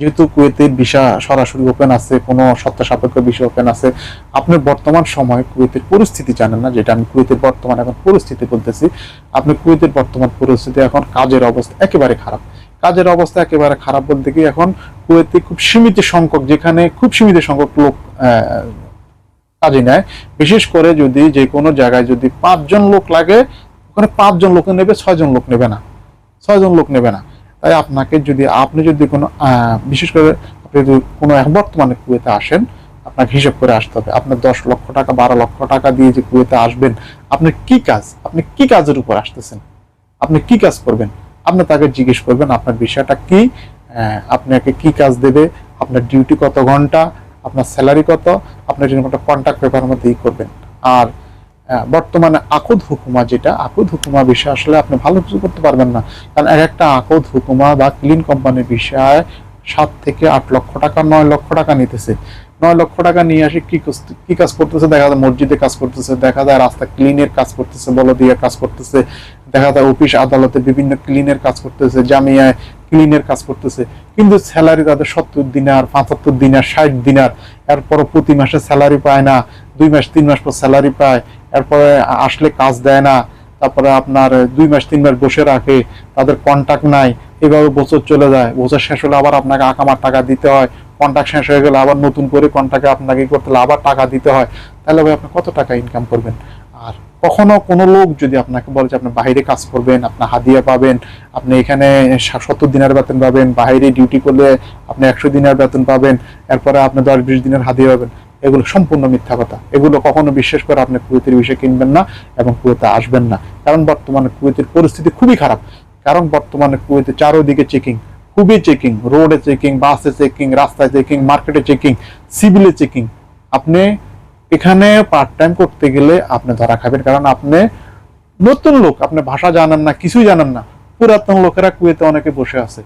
যেহেতু কুয়েতের ভিসা সরাসরি ওপেন আছে, কোনো সত্য সাপেক্ষ বিষয় ওপেন আছে। আপনি বর্তমান সময় কুয়েতের পরিস্থিতি জানেন না, যেটা আমি কুয়েতের বর্তমান এখন পরিস্থিতি বলতেছি। আপনি কুয়েতের বর্তমান পরিস্থিতি, এখন কাজের অবস্থা একেবারে খারাপ। কাজের অবস্থা একেবারে খারাপ বলতে কি, এখন কুয়েতে খুব সীমিত সংখ্যক, যেখানে খুব সীমিত সংখ্যক লোক কাজে নেয়। বিশেষ করে যদি যে কোনো জায়গায় যদি পাঁচজন লোক লাগে, ওখানে পাঁচজন লোক নেবে, ছয়জন লোক নেবে না। ছয়জন লোক নেবে না। তাই আপনাকে যদি, আপনি যদি কোনো বিশেষ করে আপনি যদি কোনো এক বর্তমানে কুয়েতে আসেন, আপনাকে হিসাব করে আসতে হবে। আপনার দশ লক্ষ টাকা, বারো লক্ষ টাকা দিয়ে যে কুয়েতে আসবেন, আপনি কি কাজ, আপনি কি কাজের উপর আসতেছেন? আপনি কি কাজ করবেন? আপনি তাকে জিজ্ঞেস করবেন, আপনার বিষয়টা কি? আপনাকে কি কাজ দেবে? আপনার ডিউটি কত ঘণ্টা? আপনার স্যালারি কত? আপনার জন্য একটা কন্ট্যাক্ট পেপারের মধ্যে ই করবেন। আর বর্তমানে আকদ হুকুমা যেটা, আকদ হুকুমা বিষয় আসলে আপনি ভালো কিছু করতে পারবেন না। কারণ এক একটা আকদ হুকুমা বা ক্লিন কোম্পানির বিষয়ে সাত থেকে আট লক্ষ টাকা, নয় লক্ষ টাকা নিতেছে। নয় লক্ষ টাকা নিয়ে আসে কি কি কাজ করতেছে? দেখা যায় মসজিদে কাজ করতেছে, দেখা যায় রাস্তা ক্লিনের কাজ করতেছে, বলদিয়া কাজ করতেছে, দেখা যায় অফিস আদালতে বিভিন্ন ক্লিনের কাজ করতেছে, জামিয়ায় ক্লিনের কাজ করতেছে। কিন্তু স্যালারি তাদের সত্তর দিনার পঁচাত্তর দিনার ষাট দিনার এরপর প্রতি মাসে স্যালারি পায় না, দুই মাস, তিন মাস পর স্যালারি পায়। এরপরে আসলে কাজ দেয় না, তারপরে আপনার দুই মাস, তিন মাস বসে রাখে, তাদের কন্টাক্ট নাই, এভাবে বছর চলে যায়, বছর শেষ হলে আবার আপনাকে আকামার টাকা দিতে হয় কন্ট্রাক্ট শেষ হয়ে গেলে আবার নতুন করে কন্ট্রাক্টে আপনাকে করতে হলে আবার টাকা দিতে হয়। তাহলে ভাই আপনি কত টাকা ইনকাম করবেন? আর কখনো কোনো লোক যদি আপনাকে বলে যে আপনি বাইরে কাজ করবেন আপনার হাদিয়া পাবেন, আপনি এখানে সত্তর দিনের বেতন পাবেন, বাইরে ডিউটি করলে আপনি একশো দিনের বেতন পাবেন, এরপরে আপনি দশ, বিশ দিনের হাদিয়া পাবেন। এগুলো সম্পূর্ণ মিথ্যা কথা। এগুলো কখনো বিশ্বাস করে আপনি কুয়েতের বিষয়ে কিনবেন না এবং কুয়েতে আসবেন না। কারণ বর্তমানে কুয়েতের পরিস্থিতি খুবই খারাপ। কারণ বর্তমানে কুয়েতে চারোদিকে চেকিং, খুবই চেকিং, রোডে চেকিং, বাসে চেকিং, রাস্তায় চেকিং, মার্কেটে চেকিং, সিভিলে চেকিং। আপনি এখানে পার্ট টাইম করতে গেলে আপনি ধরা খাবেন। কারণ আপনি নতুন লোক, আপনি ভাষা জানেন না, কিছুই জানেন না। পুরাতন লোকেরা কুয়েতে অনেকে বসে আছে।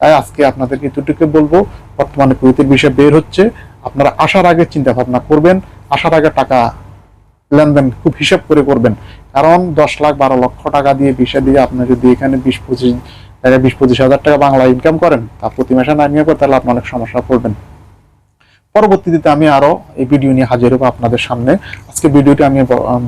তাই আজকে আপনাদেরকে এতটুকু বলব, বর্তমানে কুয়েতের বিষয় বের হচ্ছে। আপনারা আসার আগে চিন্তা ভাবনা করবেন, আসার আগে টাকা লেনদেন খুব হিসাব করে করবেন। কারণ দশ লাখ বারো লক্ষ টাকা দিয়ে বিষয় দিয়ে আপনি যদি এখানে বিশ পঁচিশ টাকা বিশ পঁচিশ হাজার টাকা বাংলা ইনকাম করেন, তা প্রতি মাসে না নিয়ে করে তাহলে আপনি অনেক সমস্যা পড়বেন। পরবর্তীতে আমি আরও এই ভিডিও নিয়ে হাজির হব আপনাদের সামনে। আজকে ভিডিওটি আমি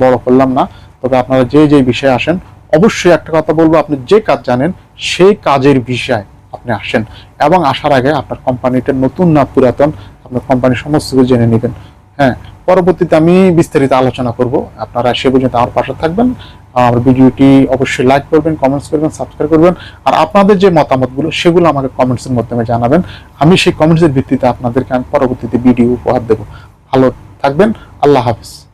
বড় করলাম না, তবে আপনারা যে যে বিষয়ে আসেন, অবশ্যই একটা কথা বলব, আপনি যে কাজ জানেন, সেই কাজের বিষয়। আপনি আসেন এবং আসার আগে আপনার কোম্পানিটা নতুন না পুরাতন আপনার কোম্পানির সমস্ত কিছু জেনে নেবেন। হ্যাঁ পরবর্তীতে আমি বিস্তারিত আলোচনা করব। আপনারা সে পর্যন্ত আমার পাশে থাকবেন। আর ভিডিওটি অবশ্যই লাইক করবেন কমেন্টস করবেন সাবস্ক্রাইব করবেন। আর আপনাদের যে মতামতগুলো, সেগুলো আমাকে কমেন্টসের মাধ্যমে জানাবেন। আমি সেই কমেন্টসের ভিত্তিতে আপনাদেরকে আমি পরবর্তীতে ভিডিও উপহার দেবো। ভালো থাকবেন। আল্লাহ হাফিজ।